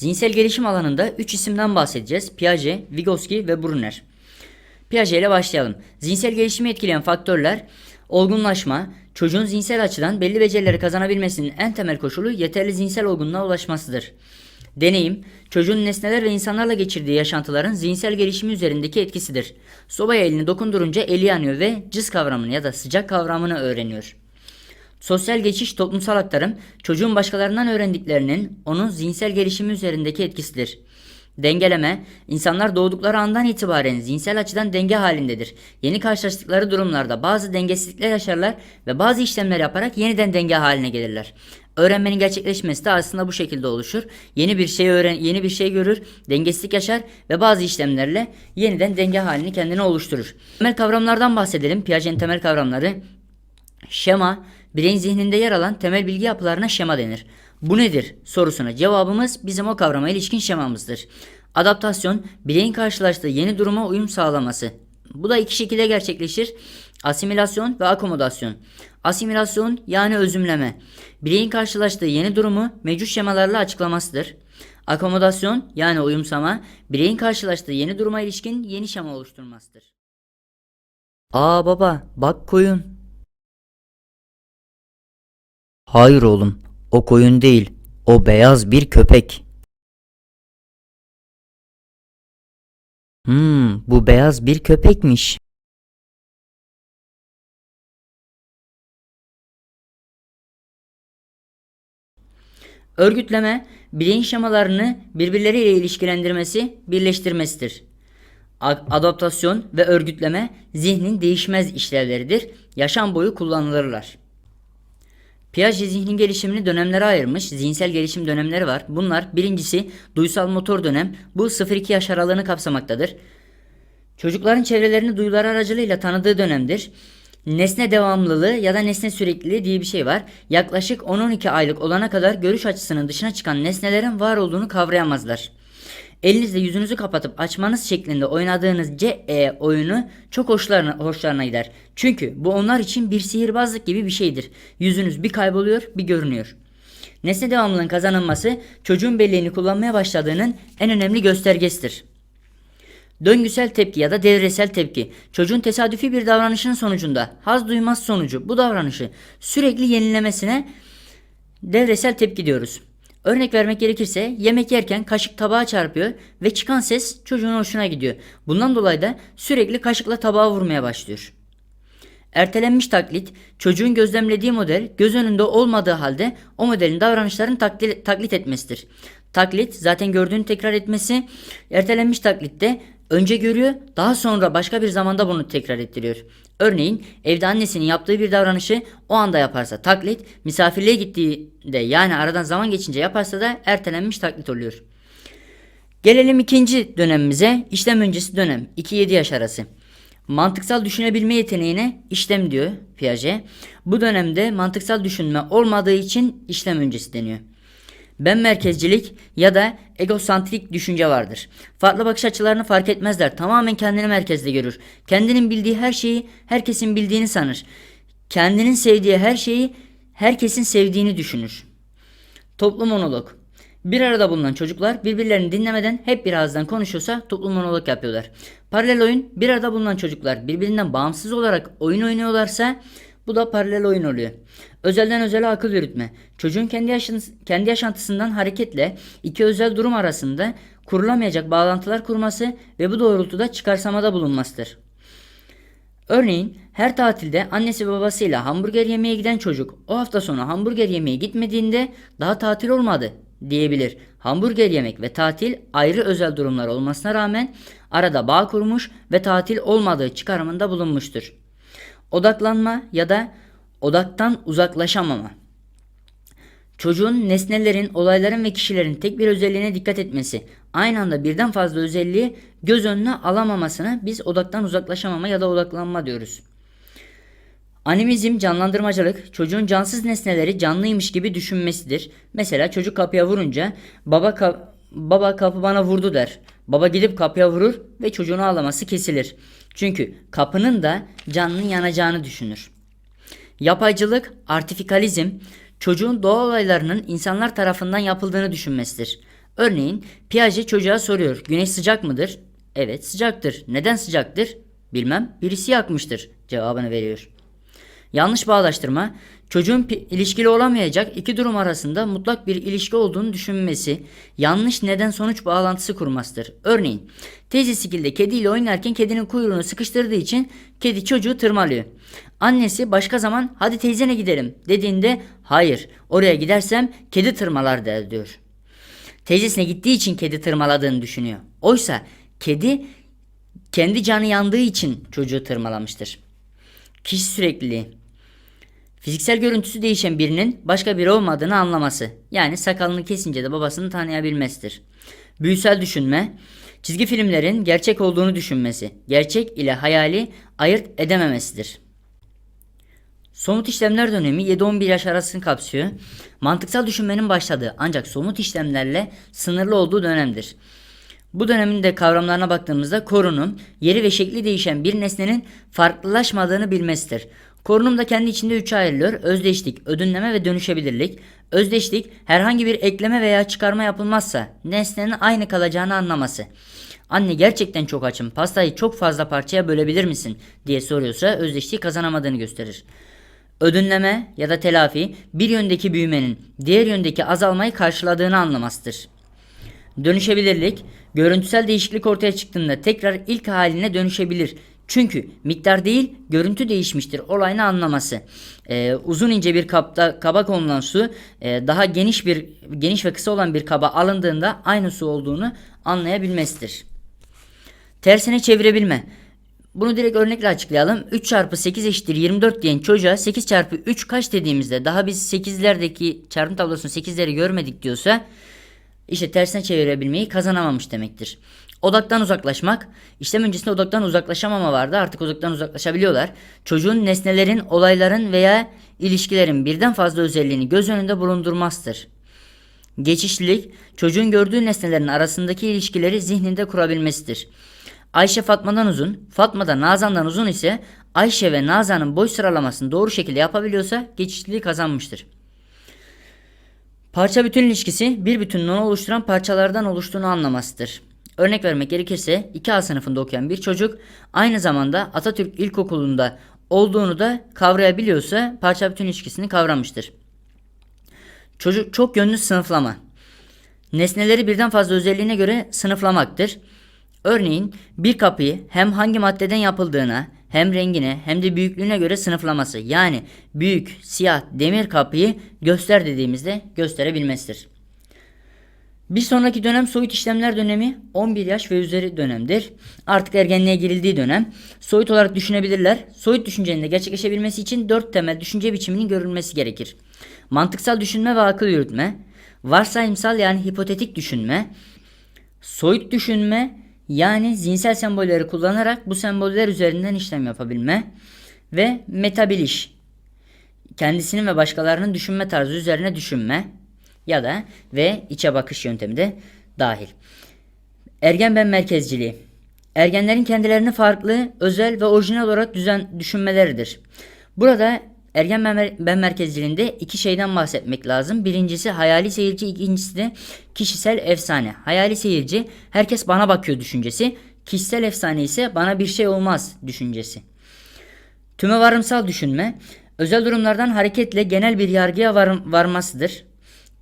Zihinsel gelişim alanında 3 isimden bahsedeceğiz. Piaget, Vygotsky ve Brunner. Piaget ile başlayalım. Zihinsel gelişimi etkileyen faktörler olgunlaşma, çocuğun zihinsel açıdan belli becerileri kazanabilmesinin en temel koşulu yeterli zihinsel olgunluğa ulaşmasıdır. Deneyim, çocuğun nesneler ve insanlarla geçirdiği yaşantıların zihinsel gelişimi üzerindeki etkisidir. Sobaya elini dokundurunca eli yanıyor ve cız kavramını ya da sıcak kavramını öğreniyor. Sosyal geçiş toplumsal aktarım çocuğun başkalarından öğrendiklerinin onun zihinsel gelişimi üzerindeki etkisidir. Dengeleme, insanlar doğdukları andan itibaren zihinsel açıdan denge halindedir. Yeni karşılaştıkları durumlarda bazı dengesizlikler yaşarlar ve bazı işlemler yaparak yeniden denge haline gelirler. Öğrenmenin gerçekleşmesi de aslında bu şekilde oluşur. Yeni bir şey öğren, yeni bir şey görür, dengesizlik yaşar ve bazı işlemlerle yeniden denge halini kendine oluşturur. Temel kavramlardan bahsedelim. Piaget'in temel kavramları Şema, bireyin zihninde yer alan temel bilgi yapılarına şema denir. Bu nedir sorusuna cevabımız bizim o kavrama ilişkin şemamızdır. Adaptasyon, bireyin karşılaştığı yeni duruma uyum sağlaması. Bu da iki şekilde gerçekleşir. Asimilasyon ve akomodasyon. Asimilasyon yani özümleme. Bireyin karşılaştığı yeni durumu mevcut şemalarla açıklamasıdır. Akomodasyon yani uyumsama, bireyin karşılaştığı yeni duruma ilişkin yeni şema oluşturmasıdır. Aa baba, bak koyun. Hayır oğlum, o koyun değil. O beyaz bir köpek. Hmm, bu beyaz bir köpekmiş. Örgütleme, bireyin şemalarını birbirleriyle ilişkilendirmesi, birleştirmesidir. Adaptasyon ve örgütleme zihnin değişmez işlevleridir. Yaşam boyu kullanılırlar. Piaget zihnin gelişimini dönemlere ayırmış. Zihinsel gelişim dönemleri var. Bunlar birincisi duysal motor dönem. Bu 0-2 yaş aralığını kapsamaktadır. Çocukların çevrelerini duyular aracılığıyla tanıdığı dönemdir. Nesne devamlılığı ya da nesne sürekliliği diye bir şey var. Yaklaşık 10-12 aylık olana kadar görüş açısının dışına çıkan nesnelerin var olduğunu kavrayamazlar. Elinizle yüzünüzü kapatıp açmanız şeklinde oynadığınız CE oyunu çok hoşlarına, hoşlarına gider. Çünkü bu onlar için bir sihirbazlık gibi bir şeydir. Yüzünüz bir kayboluyor bir görünüyor. Nesne devamlılığın kazanılması çocuğun belleğini kullanmaya başladığının en önemli göstergesidir. Döngüsel tepki ya da devresel tepki. Çocuğun tesadüfi bir davranışının sonucunda haz duymaz sonucu bu davranışı sürekli yenilemesine devresel tepki diyoruz. Örnek vermek gerekirse yemek yerken kaşık tabağa çarpıyor ve çıkan ses çocuğun hoşuna gidiyor. Bundan dolayı da sürekli kaşıkla tabağa vurmaya başlıyor. Ertelenmiş taklit, çocuğun gözlemlediği model göz önünde olmadığı halde o modelin davranışlarını taklit, taklit etmesidir. Taklit zaten gördüğünü tekrar etmesi, ertelenmiş taklitte önce görüyor, daha sonra başka bir zamanda bunu tekrar ettiriyor. Örneğin evde annesinin yaptığı bir davranışı o anda yaparsa taklit, misafirliğe gittiğinde yani aradan zaman geçince yaparsa da ertelenmiş taklit oluyor. Gelelim ikinci dönemimize, işlem öncesi dönem, 2-7 yaş arası. Mantıksal düşünebilme yeteneğine işlem diyor Piaget. Bu dönemde mantıksal düşünme olmadığı için işlem öncesi deniyor. Ben merkezcilik ya da egosantrik düşünce vardır. Farklı bakış açılarını fark etmezler. Tamamen kendini merkezde görür. Kendinin bildiği her şeyi herkesin bildiğini sanır. Kendinin sevdiği her şeyi herkesin sevdiğini düşünür. Toplu monolog. Bir arada bulunan çocuklar birbirlerini dinlemeden hep bir ağızdan konuşuyorsa toplu monolog yapıyorlar. Paralel oyun bir arada bulunan çocuklar birbirinden bağımsız olarak oyun oynuyorlarsa bu da paralel oyun oluyor. Özelden özele akıl yürütme. Çocuğun kendi, yaşın, kendi yaşantısından hareketle iki özel durum arasında kurulamayacak bağlantılar kurması ve bu doğrultuda çıkarsamada bulunmasıdır. Örneğin her tatilde annesi babasıyla hamburger yemeye giden çocuk o hafta sonu hamburger yemeye gitmediğinde daha tatil olmadı diyebilir. Hamburger yemek ve tatil ayrı özel durumlar olmasına rağmen arada bağ kurmuş ve tatil olmadığı çıkarımında bulunmuştur. Odaklanma ya da odaktan uzaklaşamama. Çocuğun nesnelerin, olayların ve kişilerin tek bir özelliğine dikkat etmesi, aynı anda birden fazla özelliği göz önüne alamamasına biz odaktan uzaklaşamama ya da odaklanma diyoruz. Animizm, canlandırmacılık, çocuğun cansız nesneleri canlıymış gibi düşünmesidir. Mesela çocuk kapıya vurunca baba ka- baba kapı bana vurdu der. Baba gidip kapıya vurur ve çocuğun ağlaması kesilir. Çünkü kapının da canının yanacağını düşünür. Yapaycılık, artifikalizm, çocuğun doğal olaylarının insanlar tarafından yapıldığını düşünmesidir. Örneğin Piaget çocuğa soruyor. Güneş sıcak mıdır? Evet sıcaktır. Neden sıcaktır? Bilmem. Birisi yakmıştır. Cevabını veriyor. Yanlış bağdaştırma, çocuğun ilişkili olamayacak iki durum arasında mutlak bir ilişki olduğunu düşünmesi, yanlış neden sonuç bağlantısı kurmasıdır. Örneğin, teyze sikilde kediyle oynarken kedinin kuyruğunu sıkıştırdığı için kedi çocuğu tırmalıyor. Annesi başka zaman hadi teyzene gidelim dediğinde hayır oraya gidersem kedi tırmalar der diyor. Teyzesine gittiği için kedi tırmaladığını düşünüyor. Oysa kedi kendi canı yandığı için çocuğu tırmalamıştır. Kişi sürekliliği. Fiziksel görüntüsü değişen birinin başka biri olmadığını anlaması. Yani sakalını kesince de babasını tanıyabilmesidir. Büyüsel düşünme. Çizgi filmlerin gerçek olduğunu düşünmesi. Gerçek ile hayali ayırt edememesidir. Somut işlemler dönemi 7-11 yaş arasını kapsıyor. Mantıksal düşünmenin başladığı ancak somut işlemlerle sınırlı olduğu dönemdir. Bu dönemin de kavramlarına baktığımızda korunum, yeri ve şekli değişen bir nesnenin farklılaşmadığını bilmesidir. Korunum da kendi içinde üçe ayrılıyor. Özdeşlik, ödünleme ve dönüşebilirlik. Özdeşlik, herhangi bir ekleme veya çıkarma yapılmazsa nesnenin aynı kalacağını anlaması. Anne gerçekten çok açım, pastayı çok fazla parçaya bölebilir misin diye soruyorsa özdeşliği kazanamadığını gösterir. Ödünleme ya da telafi bir yöndeki büyümenin diğer yöndeki azalmayı karşıladığını anlamasıdır. Dönüşebilirlik, görüntüsel değişiklik ortaya çıktığında tekrar ilk haline dönüşebilir. Çünkü miktar değil, görüntü değişmiştir olayını anlaması. Ee, uzun ince bir kapta kaba konulan su e, daha geniş bir geniş ve kısa olan bir kaba alındığında aynı su olduğunu anlayabilmesidir. Tersine çevirebilme. Bunu direkt örnekle açıklayalım. 3 çarpı 8 eşittir 24 diyen çocuğa 8 çarpı 3 kaç dediğimizde daha biz 8'lerdeki çarpım tablosunu 8'leri görmedik diyorsa işte tersine çevirebilmeyi kazanamamış demektir. Odaktan uzaklaşmak. İşlem öncesinde odaktan uzaklaşamama vardı. Artık odaktan uzaklaşabiliyorlar. Çocuğun nesnelerin, olayların veya ilişkilerin birden fazla özelliğini göz önünde bulundurmazdır. Geçişlilik, çocuğun gördüğü nesnelerin arasındaki ilişkileri zihninde kurabilmesidir. Ayşe Fatma'dan uzun, Fatma da Nazan'dan uzun ise Ayşe ve Nazan'ın boy sıralamasını doğru şekilde yapabiliyorsa geçişliliği kazanmıştır. Parça bütün ilişkisi bir bütünün onu oluşturan parçalardan oluştuğunu anlamasıdır. Örnek vermek gerekirse 2A sınıfında okuyan bir çocuk aynı zamanda Atatürk İlkokulu'nda olduğunu da kavrayabiliyorsa parça bütün ilişkisini kavramıştır. Çocuk çok yönlü sınıflama. Nesneleri birden fazla özelliğine göre sınıflamaktır. Örneğin bir kapıyı hem hangi maddeden yapıldığına hem rengine hem de büyüklüğüne göre sınıflaması. Yani büyük, siyah, demir kapıyı göster dediğimizde gösterebilmesidir. Bir sonraki dönem soyut işlemler dönemi 11 yaş ve üzeri dönemdir. Artık ergenliğe girildiği dönem. Soyut olarak düşünebilirler. Soyut düşüncenin de gerçekleşebilmesi için 4 temel düşünce biçiminin görülmesi gerekir. Mantıksal düşünme ve akıl yürütme, varsayımsal yani hipotetik düşünme, soyut düşünme yani zihinsel sembolleri kullanarak bu semboller üzerinden işlem yapabilme ve metabiliş kendisinin ve başkalarının düşünme tarzı üzerine düşünme ya da ve içe bakış yöntemi de dahil. Ergen ben merkezciliği. Ergenlerin kendilerini farklı, özel ve orijinal olarak düzen düşünmeleridir. Burada ergen ben, mer- ben merkezciliğinde iki şeyden bahsetmek lazım. Birincisi hayali seyirci, ikincisi de kişisel efsane. Hayali seyirci herkes bana bakıyor düşüncesi. Kişisel efsane ise bana bir şey olmaz düşüncesi. Tüme varımsal düşünme, özel durumlardan hareketle genel bir yargıya varım, varmasıdır.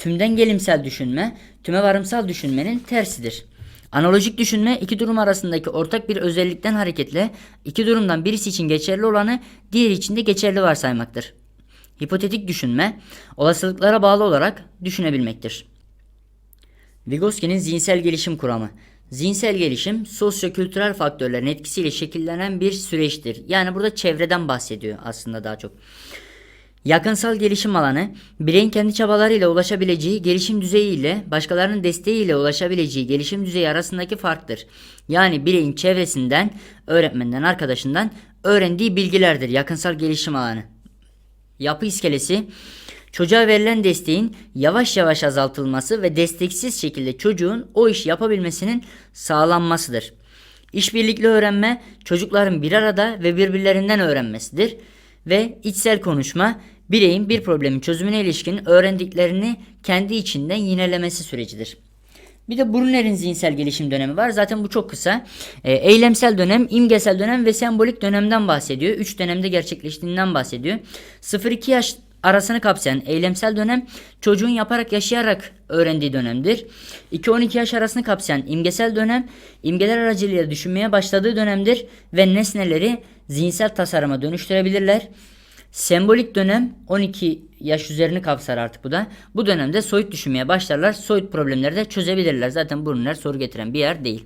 Tümden gelimsel düşünme, tüme varımsal düşünmenin tersidir. Analojik düşünme iki durum arasındaki ortak bir özellikten hareketle iki durumdan birisi için geçerli olanı diğeri için de geçerli varsaymaktır. Hipotetik düşünme olasılıklara bağlı olarak düşünebilmektir. Vygotsky'nin zihinsel gelişim kuramı. Zihinsel gelişim sosyo-kültürel faktörlerin etkisiyle şekillenen bir süreçtir. Yani burada çevreden bahsediyor aslında daha çok. Yakınsal gelişim alanı, bireyin kendi çabalarıyla ulaşabileceği gelişim düzeyi ile başkalarının desteğiyle ulaşabileceği gelişim düzeyi arasındaki farktır. Yani bireyin çevresinden, öğretmeninden, arkadaşından öğrendiği bilgilerdir yakınsal gelişim alanı. Yapı iskelesi, çocuğa verilen desteğin yavaş yavaş azaltılması ve desteksiz şekilde çocuğun o işi yapabilmesinin sağlanmasıdır. İşbirlikli öğrenme, çocukların bir arada ve birbirlerinden öğrenmesidir ve içsel konuşma bireyin bir problemin çözümüne ilişkin öğrendiklerini kendi içinden yinelemesi sürecidir. Bir de Brunner'in zihinsel gelişim dönemi var. Zaten bu çok kısa. E, eylemsel dönem, imgesel dönem ve sembolik dönemden bahsediyor. 3 dönemde gerçekleştiğinden bahsediyor. 0-2 yaş arasını kapsayan eylemsel dönem çocuğun yaparak yaşayarak öğrendiği dönemdir. 2-12 yaş arasını kapsayan imgesel dönem imgeler aracılığıyla düşünmeye başladığı dönemdir ve nesneleri zihinsel tasarıma dönüştürebilirler. Sembolik dönem 12 yaş üzerini kapsar artık bu da. Bu dönemde soyut düşünmeye başlarlar. Soyut problemleri de çözebilirler. Zaten Brunner soru getiren bir yer değil.